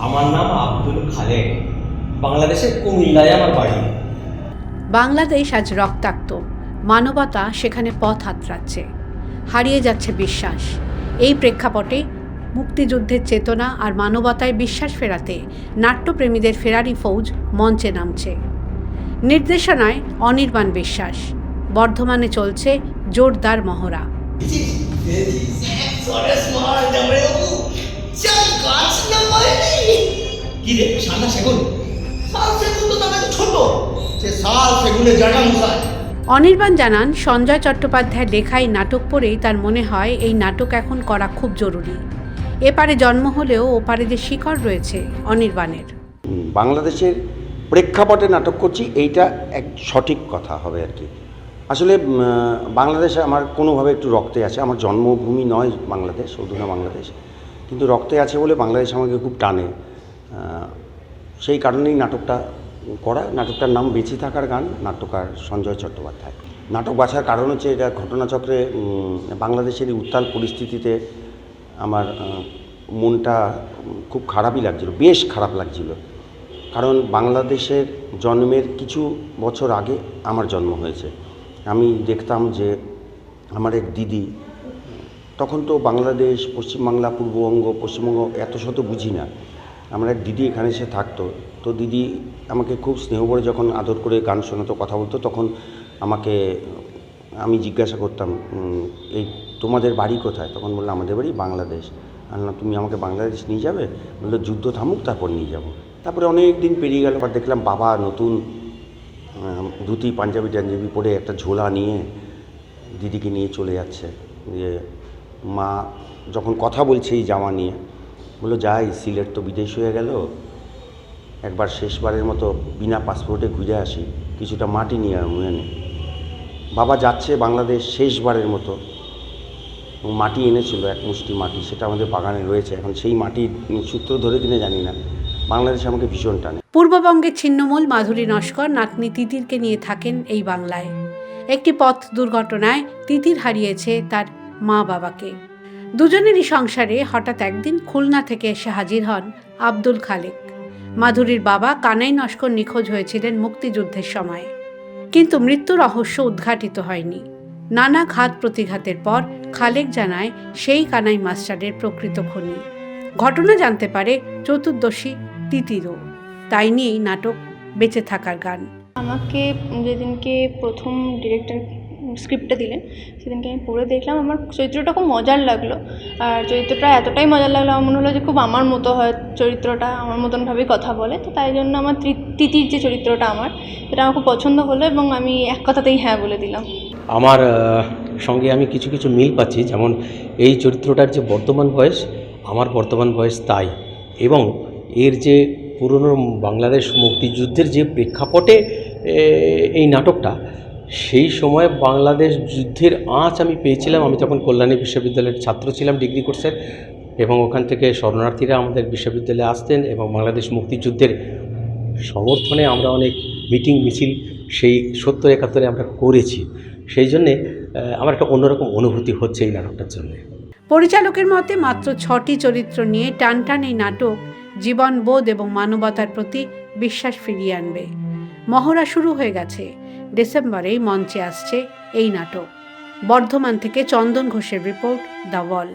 আমার নাম আব্দুল খালেক। বাংলাদেশের কুমিল্লায় আমার বাড়ি। বাংলাদেশ আজ রক্তাক্ত। মানবতা সেখানে পথ হাতড়াচ্ছে। হারিয়ে যাচ্ছে বিশ্বাস। এই প্রেক্ষাপটে মুক্তিযুদ্ধের চেতনা আর মানবতায় বিশ্বাস ফেরাতে নাট্যপ্রেমীদের ফেরারি ফৌজ মঞ্চে নামছে। নির্দেশনায় অনির্বাণ বিশ্বাস। বর্ধমানে চলছে জোরদার মহড়া। কি রে সান্না সেগুন। শাল সেগুন তো তাদের ছোট। সে শাল সেগুনে জানা অনির্বাণ জানান সঞ্জয় চট্টোপাধ্যায়ের লেখাই নাটক পড়েই তার মনে হয় এই নাটক এখন করা খুব জরুরি। এপারে জন্ম হলেও ওপারে যে শিকড় রয়েছে অনির্বাণের। বাংলাদেশের প্রেক্ষাপটে নাটক করছি এইটা এক সঠিক কথা হবে আর কি। আসলে বাংলাদেশে আমার কোনোভাবে একটু রক্তে আছে। আমার জন্মভূমি নয় বাংলাদেশ অধুনা বাংলাদেশ। কিন্তু রক্তে আছে বলে বাংলাদেশ আমাকে খুব টানে। সেই কারণেই নাটকটা করা। নাটকটার নাম বেঁচে থাকার গান, নাট্যকার সঞ্জয় চট্টোপাধ্যায়। নাটক বাছার কারণ হচ্ছে এটা ঘটনাচক্রে বাংলাদেশের উত্তাল পরিস্থিতিতে আমার মনটা খুব খারাপই লাগছিল, বেশ খারাপ লাগছিল। কারণ বাংলাদেশের জন্মের কিছু বছর আগে আমার জন্ম হয়েছে। আমি দেখতাম যে আমার এক দিদি, তখন তো বাংলাদেশ, পশ্চিমবাংলা, পূর্ববঙ্গ, পশ্চিমবঙ্গ এত শত বুঝি না। আমার এক দিদি এখানে এসে থাকতো। তো দিদি আমাকে খুব স্নেহ করে যখন আদর করে গান শোনাতো, কথা বলতো, তখন আমাকে, আমি জিজ্ঞাসা করতাম এই তোমাদের বাড়ি কোথায়? তখন বলল, আমাদের বাড়ি বাংলাদেশ। আর না তুমি আমাকে বাংলাদেশ নিয়ে যাবে? বলল, যুদ্ধ থামুক, তারপর নিয়ে যাব। তারপরে অনেক দিন পেরিয়ে গেল, আবার দেখলাম বাবা নতুন ধুতি, পাঞ্জাবি টাঞ্জাবি পরে একটা ঝোলা নিয়ে দিদিকে নিয়ে চলে যাচ্ছে। যে মা যখন কথা বলছে এই জামা নিয়ে বলল, যাই, সিলেট তো বিদেশ হয়ে গেল। একবার শেষবারের মতো বিনা পাসপোর্টে ঘুরে আসি। কিছুটা মাটি নিয়ে এনে বাবা যাচ্ছে বাংলাদেশ শেষবারের মতো। মাটি এনেছিল, এক মুষ্টি মাটি, সেটা আমাদের বাগানে রয়েছে। এখন সেই মাটির সূত্র ধরে কিনে জানি না। বাংলাদেশ আমাকে ভীষণ টানে। পূর্ববঙ্গের ছিন্নমূল মাধুরী নস্কর, নাতনি তিতিরকে নিয়ে থাকেন এই বাংলায়। একটি পথ দুর্ঘটনায় তিতির হারিয়েছে তার মা বাবাকে দুজনেরই সংসারে হঠাৎ একদিন খুলনা থেকে এসে হাজির হন আব্দুল খালেক। মাধুরীর বাবা কানাই নস্কর নিখোঁজ হয়েছিলেন মুক্তিযুদ্ধের সময়। কিন্তু মৃত্যু রহস্য উদ্ঘাটিত হয়নি। নানা ঘাত প্রতিঘাতের পর খালেক জানায় সেই কানাই মাস্টারের প্রকৃত খনি। ঘটনা জানতে পারে চতুর্দশী তিতিরও। তাই নিয়েই নাটক বেঁচে থাকার গান। আমাকে যেদিনকে প্রথম ডিরেক্টর স্ক্রিপ্টটা দিলেন, সেদিনকে আমি পড়ে দেখলাম। আমার চরিত্রটা খুব মজার লাগল। আর চরিত্রটা এতটাই মজার লাগল, আমার মনে হলো যে খুব আমার মতো হয় চরিত্রটা, আমার মতনভাবেই কথা বলে। তো তাই জন্য আমার তিতির যে চরিত্রটা আমার, সেটা আমার খুব পছন্দ হলো এবং আমি এক কথাতেই হ্যাঁ বলে দিলাম। আমার সঙ্গে আমি কিছু কিছু মিল পাচ্ছি। যেমন এই চরিত্রটার যে বর্তমান বয়স, আমার বর্তমান বয়স তাই। এবং এর যে পুরনো বাংলাদেশ মুক্তিযুদ্ধের যে প্রেক্ষাপটে এই নাটকটা সেই সময় বাংলাদেশ যুদ্ধের আঁচ আমি পেয়েছিলাম। আমি তখন কল্যাণী বিশ্ববিদ্যালয়ের ছাত্র ছিলাম ডিগ্রি কোর্সের এবং ওখান থেকে শরণার্থীরা আমাদের বিশ্ববিদ্যালয়ে আসতেন এবং বাংলাদেশ মুক্তিযুদ্ধের সমর্থনে আমরা অনেক মিটিং, মিছিল সেই সত্তর একাত্তরে আমরা করেছি। সেই জন্যে আমার একটা অন্যরকম অনুভূতি হচ্ছে এই নাটকটার জন্যে। পরিচালকের মতে মাত্র ছটি চরিত্র নিয়ে টানটান এই নাটক জীবনবোধ এবং মানবতার প্রতি বিশ্বাস ফিরিয়ে আনবে। মহড়া শুরু হয়ে গেছে। ডিসেম্বরেই মঞ্চে আসছে এই নাটক। বর্ধমান থেকে চন্দন ঘোষের রিপোর্ট দ্য ওয়াল।